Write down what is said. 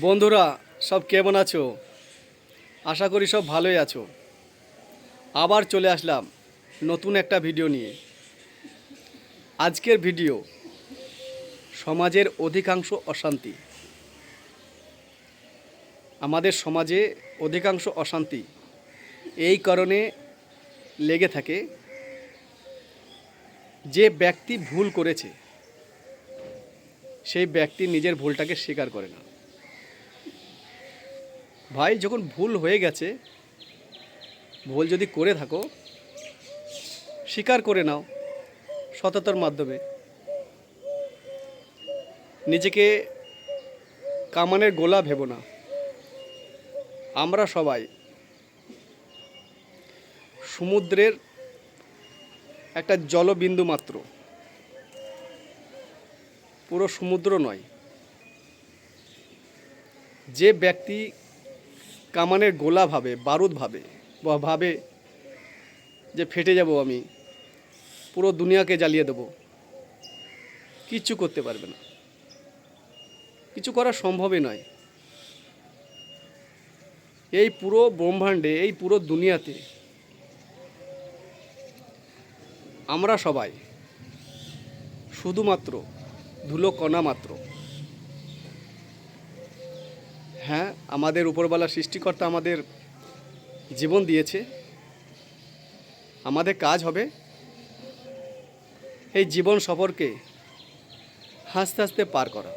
বন্ধুরা, সব কেমন আছো? আশা করি সব ভালোই আছো। আবার চলে আসলাম নতুন একটা ভিডিও নিয়ে। আজকের ভিডিও সমাজের অধিকাংশ অশান্তি। আমাদের সমাজে অধিকাংশ অশান্তি এই কারণে লেগে থাকে যে ব্যক্তি ভুল করেছে, সেই ব্যক্তি নিজের ভুলটাকে স্বীকার করে না। ভাই, যখন ভুল হয়ে গেছে, ভুল যদি করে থাকো, স্বীকার করে নাও সততার মাধ্যমে। নিজেকে কামানের গোলা ভেবো না। আমরা সবাই সমুদ্রের একটা জলবিন্দু মাত্র। পুরো সমুদ্র নয়। যে ব্যক্তি কামানের গোলা ভাবে, বারুদ ভাবে, বা ভাবে যে ফেটে যাব আমি, পুরো দুনিয়াকে জ্বালিয়ে দেব, কিচ্ছু করতে পারবে না। কিছু করা সম্ভবই নয়। এই পুরো ব্রহ্মাণ্ডে, এই পুরো দুনিয়াতে আমরা সবাই শুধুমাত্র ধুলো কণা মাত্র হ্যাঁ আমাদের উপরবেলা সৃষ্টিকর্তা আমাদের জীবন দিয়েছে। আমাদের কাজ হবে এই জীবন সফরকে হাসতে হাসতে পার করা।